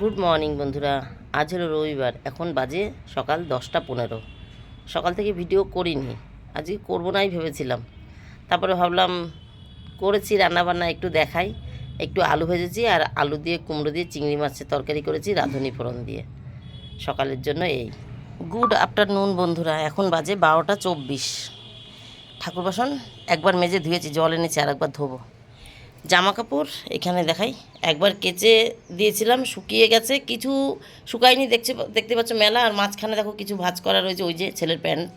Good morning বন্ধুরা। আজ হলো রবিবার। এখন বাজে সকাল দশটা পনেরো। সকাল থেকে ভিডিও করিনি। আজকে করব নাই ভেবেছিলাম। তারপরে ভাবলাম, করেছি রান্নাবান্না, একটু দেখাই। একটু আলু ভেজেছি আর আলু দিয়ে, কুমড়ো দিয়ে, চিংড়ি মাছের তরকারি করেছি, রাঁধুনি ফোড়ন দিয়ে। সকালের জন্য এই। গুড আফটারনুন বন্ধুরা। এখন বাজে বারোটা চব্বিশ। ঠাকুর বাসন একবার মেজে ধুয়েছি, জল এনেছি আর একবার ধোবো। জামা কাপড় এখানে দেখাই। একবার কেচে দিয়েছিলাম, শুকিয়ে গেছে। কিছু শুকায়নি, দেখছে দেখতে পাচ্ছ মেলা। আর মাঝখানে দেখো কিছু ভাজ করা রয়েছে, ওই যে ছেলের প্যান্ট।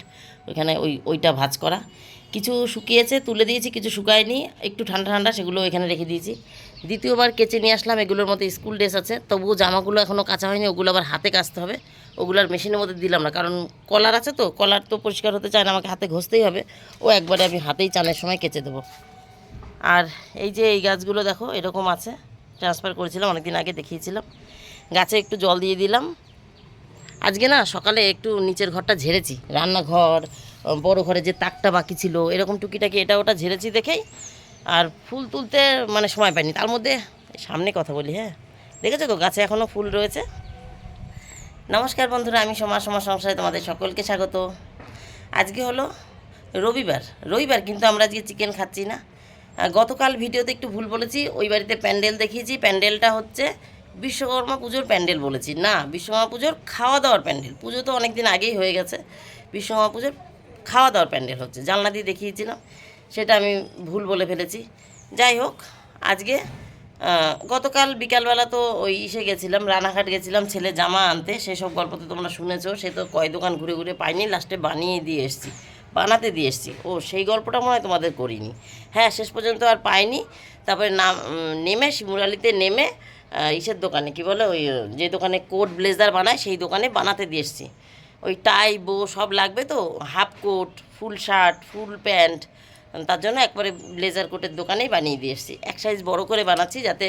ওইখানে ওই, ওইটা ভাজ করা। কিছু শুকিয়েছে, তুলে দিয়েছি, কিছু শুকায়নি। একটু ঠান্ডা ঠান্ডা, সেগুলো এখানে রেখে দিয়েছি। দ্বিতীয়বার কেচে নিয়ে আসলাম, এগুলোর মধ্যে স্কুল ড্রেস আছে। তবুও জামাগুলো এখনও কাঁচা হয়নি, ওগুলো আবার হাতে কাচতে হবে। ওগুলো আর মেশিনের মধ্যে দিলাম না, কারণ কলার আছে তো, কলার তো পরিষ্কার হতে চায় না, আমাকে হাতে ঘষতেই হবে। ও একবারে আমি হাতেই চানের সময় কেচে দেবো। আর এই যে এই গাছগুলো দেখো, এরকম আছে। ট্রান্সফার করেছিলাম, অনেকদিন আগে দেখিয়েছিলাম। গাছে একটু জল দিয়ে দিলাম। আজকে না, সকালে একটু নিচের ঘরটা ঝেড়েছি। রান্নাঘর বড় ঘরে যে তাকটা বাকি ছিল, এরকম টুকিটাকি এটা ওটা ঝেড়েছি দেখেই। আর ফুল তুলতে মানে সময় পাইনি। তার মধ্যে সামনে কথা বলি হ্যাঁ? দেখেছ তো, গাছে এখনও ফুল রয়েছে। নমস্কার বন্ধুরা, আমি সমাজ সমাজ সংসারে তোমাদের সকলকে স্বাগত। আজকে হলো রবিবার। রবিবার কিন্তু আমরা আজকে চিকেন খাচ্ছি না। গতকাল ভিডিওতে একটু ভুল বলেছি, ওই বাড়িতে প্যান্ডেল দেখিয়েছি, প্যান্ডেলটা হচ্ছে বিশ্বকর্মা পুজোর প্যান্ডেল বলেছি। না, বিশ্বকর্মা পুজোর খাওয়া দাওয়ার প্যান্ডেল, পুজো তো অনেক দিন আগেই হয়ে গেছে, বিশ্বকর্মা পুজোর খাওয়া দাওয়ার প্যান্ডেল হচ্ছে, জানলা দিয়ে দেখিয়েছিলাম, সেটা আমি ভুল বলে ফেলেছি। যাই হোক, আজকে গতকাল বিকালবেলা তো ওই ইসে গেছিলাম, রানাঘাট গেছিলাম, ছেলে জামা আনতে, সেসব গল্প তো তোমরা শুনেছো, সে তো কয় দোকান ঘুরে ঘুরে পাইনি, লাস্টে বানিয়ে দিয়ে এসেছি। বানাতে দিয়ে এসেছি। ও, সেই গল্পটা মনে হয় তোমাদের করিনি। হ্যাঁ শেষ পর্যন্ত আর পাইনি। তারপরে নাম নেমে শিমুরালিতে নেমে ইসের দোকানে, কি বলে ওই, যে দোকানে কোট ব্লেজার বানায়, সেই দোকানে বানাতে দিয়ে এসেছি। ওই টাই, বো সব লাগবে তো, half coat, full shirt, full pant, তার জন্য একবারে ব্লেজার কোটের দোকানেই বানিয়ে দিয়ে এসেছি। এক সাইজ বড় করে বানাচ্ছি যাতে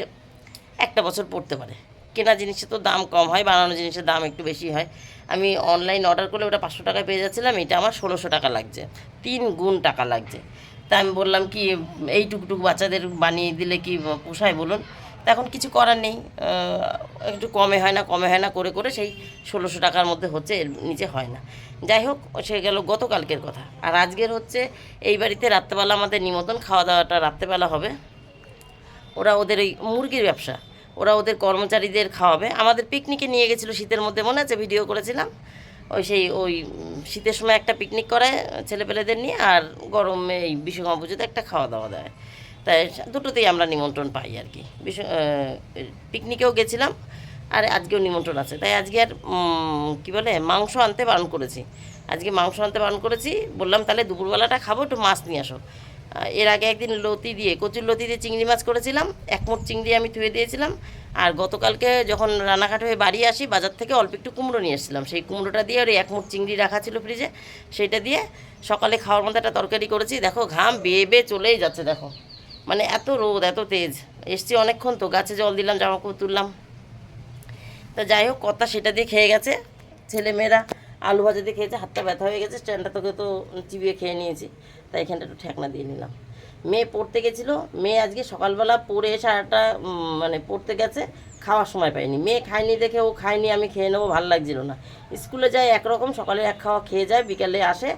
একটা বছর পড়তে পারে। কেনা জিনিসের তো দাম কম হয়, বানানো জিনিসের দাম একটু বেশি হয়। আমি অনলাইন অর্ডার করলে ওটা পাঁচশো টাকায় পেয়ে যাচ্ছিলাম, এটা আমার ষোলোশো টাকা লাগছে। তিন গুণ টাকা লাগছে। তা আমি বললাম কি, এই টুকটুক বাচ্চাদের বানিয়ে দিলে কি পোষায় বলুন? তা এখন কিছু করার নেই একটু কমে হয় না, কমে হয় না, করে করে সেই ষোলোশো টাকার মধ্যে হচ্ছে, এর নিচে হয় না। যাই হোক, সে গেল গতকালকের কথা। আর আজকের হচ্ছে, এই বাড়িতে রাত্রেবেলা আমাদের নিমন্ত্রণ, খাওয়া দাওয়াটা রাত্রেবেলা হবে। ওরা ওদের ওই মুরগির ব্যবসা। ওরা ওদের কর্মচারীদের খাওয়াবে। আমাদের পিকনিকে নিয়ে গেছিল শীতের মধ্যে, মনে আছে? ভিডিও করেছিলাম। ওই সেই, ওই শীতের সময় একটা পিকনিক করে ছেলেপেলেদের নিয়ে আর গরমে এই বিশ্বকর্মা পুজোতে একটা খাওয়া দাওয়া দেয়। তাই দুটোতেই আমরা নিমন্ত্রণ পাই আর কি। বিশ্ব পিকনিকেও গেছিলাম আর আজকেও নিমন্ত্রণ আছে। তাই আজকে আর কি বলে, মাংস আনতে বারণ করেছি। আজকে মাংস আনতে বারণ করেছি। বললাম, তাহলে দুপুরবেলাটা খাব, একটু মাছ নিয়ে আসো। এর আগে একদিন লতি দিয়ে, কচুর লতি দিয়ে চিংড়ি মাছ করেছিলাম, এক চিংড়ি আমি ধুয়ে দিয়েছিলাম, আর গতকালকে যখন রানাঘাট হয়ে বাড়ি আসি, বাজার থেকে অল্প একটু কুমড়ো নিয়ে এসেছিলাম। সেই কুমড়োটা দিয়ে ওর এক মুঠ চিংড়ি রাখা ছিল ফ্রিজে সেইটা দিয়ে সকালে খাওয়ার মধ্যে একটা তরকারি করেছি। দেখো, ঘাম বেয়ে বেয়ে চলেই যাচ্ছে, দেখো। মানে এত রোদ, এত তেজ। এসছি অনেকক্ষণ তো, গাছে জল দিলাম, জামা কাপড় তুললাম। তা যাই হোক কথা সেটা দিয়ে খেয়ে গেছে ছেলে মেয়েরা আলু ভাজা দিয়ে খেয়েছে, হাতটা ব্যথা হয়ে গেছে, স্ট্যান্ডটা তোকে তো চিবিয়ে খেয়ে নিয়েছি। তাই এখানটা একটু ঠেকনা দিয়ে নিলাম। মেয়ে পড়তে গেছিল, মেয়ে আজকে সকালবেলা পড়ে এসে আরটা মানে পড়তে গেছে, খাওয়ার সময় পাইনি। মেয়ে খায়নি দেখে ও খায়নি, আমি খেয়ে নেব, ভালো লাগছিল না। স্কুলে যায় একরকম, সকালে এক খাওয়া খেয়ে যায়, বিকালে আসে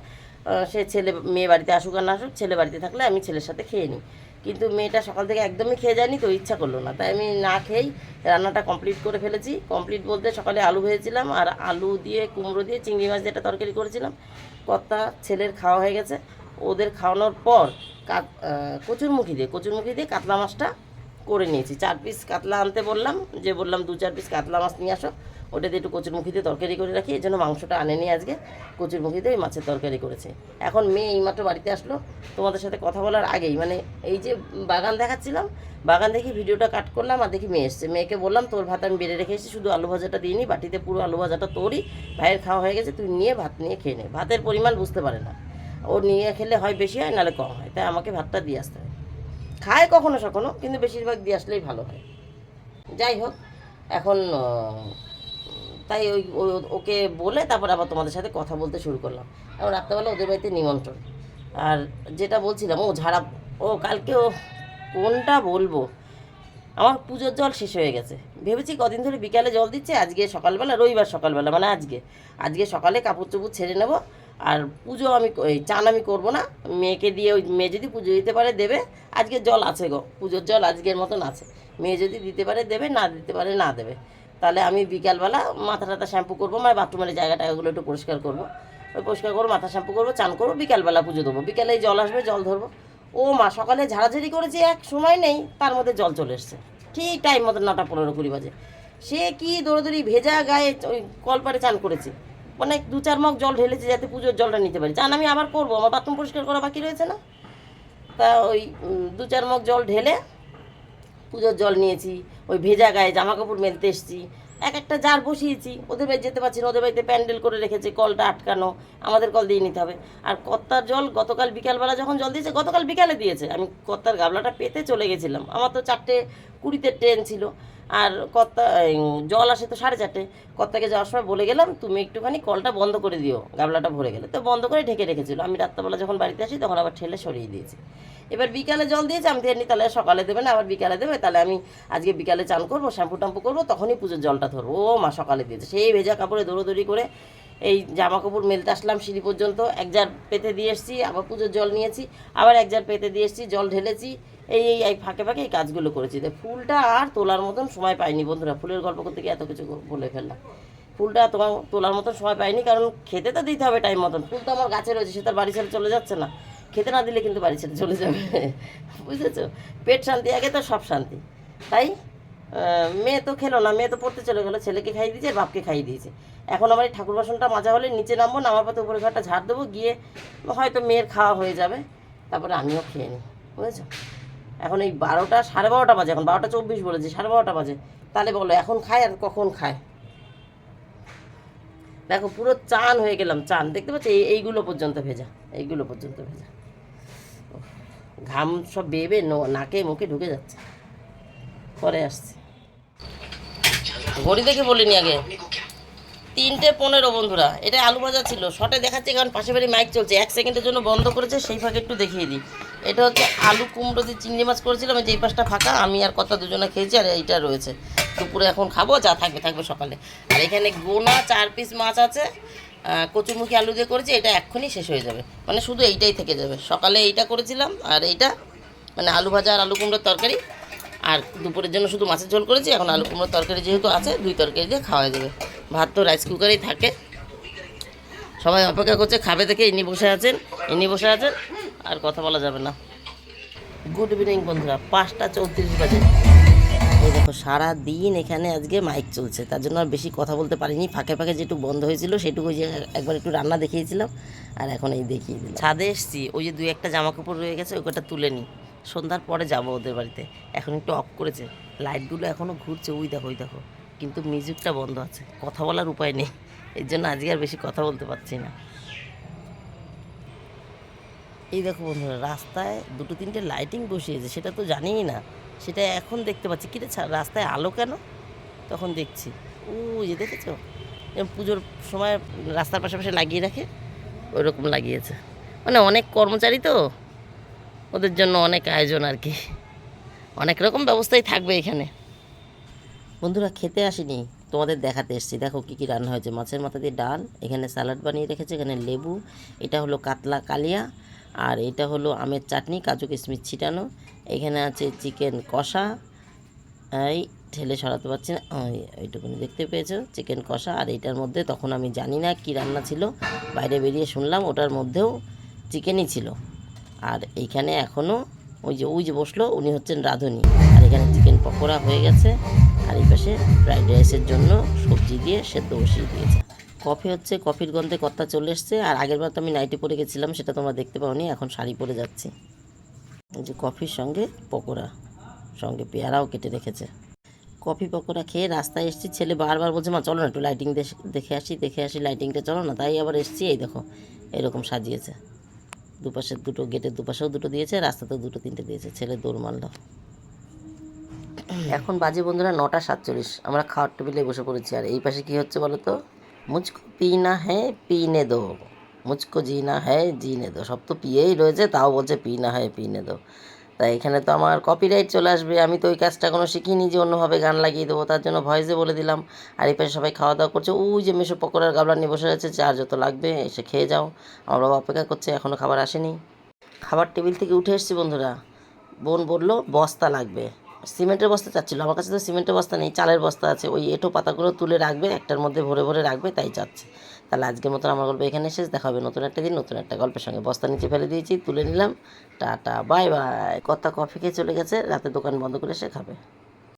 সে ছেলে, মেয়ে বাড়িতে আসুক আর না আসুক, ছেলে বাড়িতে থাকলে আমি ছেলের সাথে খেয়ে নিই। কিন্তু মেয়েটা সকাল থেকে একদমই খেয়ে যায়নি তো ইচ্ছা করল না। তাই আমি না খেয়েই রান্নাটা কমপ্লিট করে ফেলেছি। কমপ্লিট বলতে সকালে আলু ভেজেছিলাম আর আলু দিয়ে, কুমড়ো দিয়ে, চিংড়ি মাছ যেটা তরকারি করেছিলাম। কর্তা ছেলের খাওয়া হয়ে গেছে। ওদের খাওয়ানোর পর কচুরমুখী দিয়ে কচুরমুখী দিয়ে কাতলা মাছটা করে নিয়েছি। চার পিস কাতলা আনতে বললাম, যে বললাম দু চার পিস কাতলা মাছ নিয়ে আসো। ওটা দিয়ে একটু কচুরমুখী দিয়ে তরকারি করে রাখি এই জন্য মাংসটা আনেনি আজকে। কচুরমুখী দিয়ে মাছের তরকারি করেছে। এখন মেয়ে এইমাত্র বাড়িতে আসলো, তোমাদের সাথে কথা বলার আগেই। মানে এই যে বাগান দেখাচ্ছিলাম, বাগান দেখে ভিডিওটা কাট করলাম আর দেখি মেয়ে এসছে। মেয়েকে বললাম, তোর ভাত আমি বেড়ে রেখে এসেছি, শুধু আলু ভাজাটা দিইনি বাটিতে পুরো আলু ভাজাটা তোরই, ভাইয়ের খাওয়া হয়ে গেছে, তুই নিয়ে ভাত নিয়ে খেয়ে নে। ভাতের পরিমাণ বুঝতে পারে না। ও নিয়ে খেলে হয় বেশি হয়, নাহলে কম হয়। তাই আমাকে ভাতটা দিয়ে আসতে হয়। খায় কখনো সখনো কিন্তু বেশিরভাগ দিয়ে আসলেই ভালো হয়। যাই হোক, এখন তাই ওই ওকে বলে তারপর আবার তোমাদের সাথে কথা বলতে শুরু করলাম। এখন রাত্রেবেলা ওদের বাড়িতে নিমন্ত্রণ। আর যেটা বলছিলাম, ও ঝাড়া, ও কালকে ও কোনটা বলব? আমার পুজোর জল শেষ হয়ে গেছে। ভেবেছি কদিন ধরে বিকালে জল দিচ্ছে, আজকে সকালবেলা, রবিবার সকালবেলা মানে আজকে। আজকে সকালে কাপড় চোপড় ছেড়ে নেব, আর পুজো আমি এই চান আমি করব না। মেয়েকে দিয়ে ওই, মেয়ে যদি পুজো দিতে পারে দেবে, আজকে জল আছে গো। পুজোর জল আজকের মতন আছে। মেয়ে যদি দিতে পারে দেবে, না দিতে পারে না দেবে। তাহলে আমি বিকালবেলা মাথা টাথা শ্যাম্পু করব মানে বাথরুমের জায়গা টায়গাগুলো একটু পরিষ্কার করব। ওই পরিষ্কার করব, মাথা শ্যাম্পু করব, চান করব, বিকালবেলা পুজো দেবো। বিকালে জল আসবে, জল ধরবো। ও মা, সকালে ঝাড়াঝাড়ি করেছি, এক সময় নেই, তার মধ্যে জল চলে এসছে। ঠিক টাইম মতো নটা পনেরো কুড়ি বাজে। সে কি দৌড়াদৌড়ি ভেজা গায়ে ওই কলপারে চান করেছি। মানে দু চার মগ জল ঢেলেছে যাতে পুজোর জলটা নিতে পারি। চান আমি আবার করব, আমার বাথরুম পরিষ্কার করা বাকি রয়েছে না? তা ওই দু চার মগ জল ঢেলে পুজোর জল নিয়েছি, ওই ভেজা গায়ে জামা কাপড় মেলতে এসেছি। এক একটা জার বসিয়েছি, ওদের বাড়ি যেতে পারছি না, ওদের বাড়িতে প্যান্ডেল করে রেখেছে, কলটা আটকানো, আমাদের কল দিয়ে নিতে হবে। আর কর্তার জল গতকাল বিকালবেলা যখন জল দিয়েছে, গতকাল বিকালে দিয়েছে। আমি কর্তার গাবলাটা পেতে চলে গেছিলাম। আমার তো চারটে কুড়িতে ট্রেন ছিল। আর এই, জল আসে তো সাড়ে চারটে। কত্তাকে যাওয়ার সময় বলে গেলাম তুমি একটুখানি কলটা বন্ধ করে দিও। গাবলাটা ভরে গেলে। তো বন্ধ করে ঢেকে রেখেছিল। আমি রাত্রেবেলা যখন বাড়িতে আসি তখন আবার ঠেলে সরিয়ে দিয়েছি। এবার বিকালে জল দিয়েছে আমি ধেনি তাহলে সকালে দেবে না আবার বিকালে দেবে। তাহলে আমি আজকে বিকালে চান করব শ্যাম্পু ট্যাম্পু করব তখনই পুজোর জলটা ধরবো। ও মা সকালে দিয়েছে। সেই ভেজা কাপড়ে দৌড়োদৌড়ি করে এই জামা কাপড় মেলতে আসলাম সিঁড়ি পর্যন্ত। এক জার পেতে দিয়ে এসেছি আবার পুজোর জল নিয়েছি আবার এক জার পেতে দিয়ে এসেছি জল ঢেলেছি। এই এই এই ফাঁকে ফাঁকে এই কাজগুলো করেছি। তো ফুলটা আর তোলার মতন সময় পাইনি বন্ধুরা। ফুলের গল্প করতে গিয়ে এত কিছু বলে ফেললাম। ফুলটা তোমার তোলার মতন সময় পাইনি, কারণ খেতে তো দিতে হবে টাইম মতন। ফুল তো আমার গাছে রয়েছে, সে তার বাড়ি ছেড়ে চলে যাচ্ছে না। খেতে না দিলে কিন্তু বাড়ি ছেড়ে চলে যাবে। বুঝেছ? পেট শান্তি, আগে তো সব শান্তি। তাই মেয়ে তো খেলো না, মেয়ে তো পড়তে চলে গেলো, ছেলেকে খাইয়ে দিয়েছে বাপকে খাইয়ে দিয়েছে। এখন আমার এই ঠাকুর বাসনটা মাজা হলে নিচে নামবো, নামার পথে উপরে ঘরটা ঝাড় দেবো, গিয়ে হয়তো মেয়ের খাওয়া হয়ে যাবে, তারপরে আমিও খেয়ে নিই। বুঝেছ? এখন এই বারোটা, সাড়ে বারোটা বাজে, এখন বারোটা চব্বিশ বলেছি, সাড়ে বারোটা বাজে। তাহলে বলো, এখন খায় আর কখন খায়? দেখো, পুরো চান হয়ে গেলাম, চান। দেখতে পাচ্ছি, এই এইগুলো পর্যন্ত ভেজা, এইগুলো পর্যন্ত ভেজা। ঘাম সব বেবে নাকে মুখে ঢুকে যাচ্ছে। পরে আসছে। ঘড়ি দেখে বলিনি আগে। তিনটে পনেরো বন্ধুরা এটা আলু ভাজা ছিল। শর্টে দেখাচ্ছে, কারণ পাশে বাড়ি মাইক চলছে। এক সেকেন্ডের জন্য বন্ধ করেছে, সেই ফাঁকে একটু দেখিয়ে দিই। এটা হচ্ছে আলু কুমড়ো দিয়ে চিংড়ি মাছ করেছিলাম এই যে এই পাশটা ফাঁকা আমি আর কত দুজনে খেয়েছি আর এইটা রয়েছে। দুপুরে এখন খাব যা থাকবে থাকবে সকালে। আর এখানে গোনা চার পিস মাছ আছে আহ, কচুরমুখী আলু দিয়ে করেছি এটা এক্ষুনি শেষ হয়ে যাবে। মানে শুধু এইটাই থেকে যাবে। সকালে এইটা করেছিলাম আর এইটা মানে আলু ভাজা আর আলু কুমড়োর তরকারি। আর দুপুরের জন্য শুধু মাছের ঝোল করেছি এখন আলু কুমড়োর তরকারি যেহেতু আছে দুই তরকারি দিয়ে খাওয়া যাবে। ভাত তো রাইস কুকারেই থাকে। সবাই অপেক্ষা করছে খাবে দেখে ইনি বসে আছেন ইনি বসে আছেন। আর কথা বলা যাবে না। গুড ইভিনিং বন্ধুরা। পাঁচটা চৌত্রিশ বাজে। এই দেখো সারা দিন এখানে আজকে মাইক চলছে। তার জন্য আর বেশি কথা বলতে পারিনি। ফাঁকে ফাঁকে যেটুকু বন্ধ হয়েছিল, সেটুকু যে একবার একটু রান্না দেখিয়েছিলাম, আর এখন এই দেখিয়ে দিলাম। ছাদে এসছি। ওই যে দুই একটা জামা কাপড় রয়ে গেছে ওইটা তুলে নিই। সন্ধ্যার পরে যাব ওদের বাড়িতে। এখন একটু অফ করেছে। লাইটগুলো এখনও ঘুরছে। ওই দেখো ওই দেখো। কিন্তু মিউজিকটা বন্ধ আছে। কথা বলার উপায় নেই। এর জন্য আজকে আর বেশি কথা বলতে পারছি না। এই দেখো বন্ধুরা, রাস্তায় দুটো তিনটে লাইটিং বসিয়েছে, সেটা তো জানিই না। সেটা এখন দেখতে পাচ্ছি। কিরে রাস্তায় আলো কেন? তখন দেখছি। ও যে দেখেছ? পুজোর সময় রাস্তার পাশাপাশি লাগিয়ে রাখে? ওই রকম লাগিয়েছে। মানে অনেক কর্মচারী তো, ওদের জন্য অনেক আয়োজন আর কি। অনেক রকম ব্যবস্থাই থাকবে এখানে। বন্ধুরা, খেতে আসিনি। তোমাদের দেখাতে এসেছি। দেখো কী কী রান্না হয়েছে। মাছের মাথা দিয়ে ডাল, এখানে স্যালাড বানিয়ে রেখেছে, এখানে লেবু, এটা হলো কাতলা কালিয়া আর এটা হলো আমের চাটনি, কাজু কিশমিশ ছিটানো। এখানে আছে চিকেন কষা। এই ঠেলে সরাতে পারছি না। ওই এইটুকুনি দেখতে পেয়েছ? চিকেন কষা। আর এইটার মধ্যে তখন আমি জানি না কি রান্না ছিল। বাইরে বেরিয়ে শুনলাম, ওটার মধ্যেও চিকেনই ছিল। আর এইখানে এখনও ওই যে ওই যে বসল, উনি হচ্ছেন রাঁধুনি। আর এখানে চিকেন পকোড়া হয়ে গেছে। আর এই পাশে ফ্রাইড রাইসের জন্য সবজি দিয়ে সেদ্ধ বসিয়ে দিয়েছে। কফি হচ্ছে, কফির গন্ধে কর্তা চলে এসছে। আর আগের বার তো আমি নাইটি পরে গেছিলাম, সেটা তোমরা দেখতে পাওনি, এখন শাড়ি পরে যাচ্ছি। যে কফির সঙ্গে পকোড়া, সঙ্গে পেয়ারাও কেটে রেখেছে। কফি পকোড়া খেয়ে রাস্তায় এসেছি, ছেলে বারবার বলছে, মা, চলো না একটু লাইটিং দেখে আসি দেখে আসি লাইটিংটা চলো না। তাই আবার এসেছি, এই দেখো, এরকম সাজিয়েছে। দুপাশে দুটো, গেটের দুপাশেও দুটো দিয়েছে, রাস্তাতেও দুটো, তিনটে দিয়েছে, ছেলে দৌড় মারলো। এখন বাজে বন্ধুরা নটা সাতচল্লিশ, আমরা খাওয়ার টেবিলে বসে পড়েছি। আর এই পাশে কি হচ্ছে বলো তো? মুচকো পিনা হ্যাঁ পিনে দো মুচকো জিনা হ্যাঁ জিনে দো সব তো পিয়েই রয়েছে, তাও বলছে পিনা হ্যাঁ পিনে দো। তাই এখানে তো আমার কপিরাইট চলে আসবে। আমি তো ওই কাজটা কোনো শিখিনি যে অন্যভাবে গান লাগিয়ে দেবো, তার জন্য ভয়েসে বলে দিলাম। আর এই পাশে সবাই খাওয়া দাওয়া করছে। ওই যে মেশো পকোড়ার গাবলা নিয়ে বসে আছে চার যত লাগবে এসে খেয়ে যাও। আমার বাবা অপেক্ষা করছে এখনও খাবার আসেনি। খাবার টেবিল থেকে উঠে এসেছি বন্ধুরা। বোন বলল, বস্তা লাগবে। সিমেন্টের বস্তা চাচ্ছিলো। আমার কাছে তো সিমেন্টের বস্তা নেই, চালের বস্তা আছে। ওই এঁটো পাতাগুলো তুলে রাখবে, একটার মধ্যে ভরে ভরে রাখবে, তাই চাচ্ছে। তাহলে আজকের মতন আমার গল্প এখানে শেষ, দেখা হবে নতুন একটা দিন, নতুন একটা গল্পের সঙ্গে। বস্তা নিচে ফেলে দিয়েছি, তুলে নিলাম। Tata, bye bye. কথা কফি খেয়ে চলে গেছে, রাতে দোকান বন্ধ করে সে খাবে।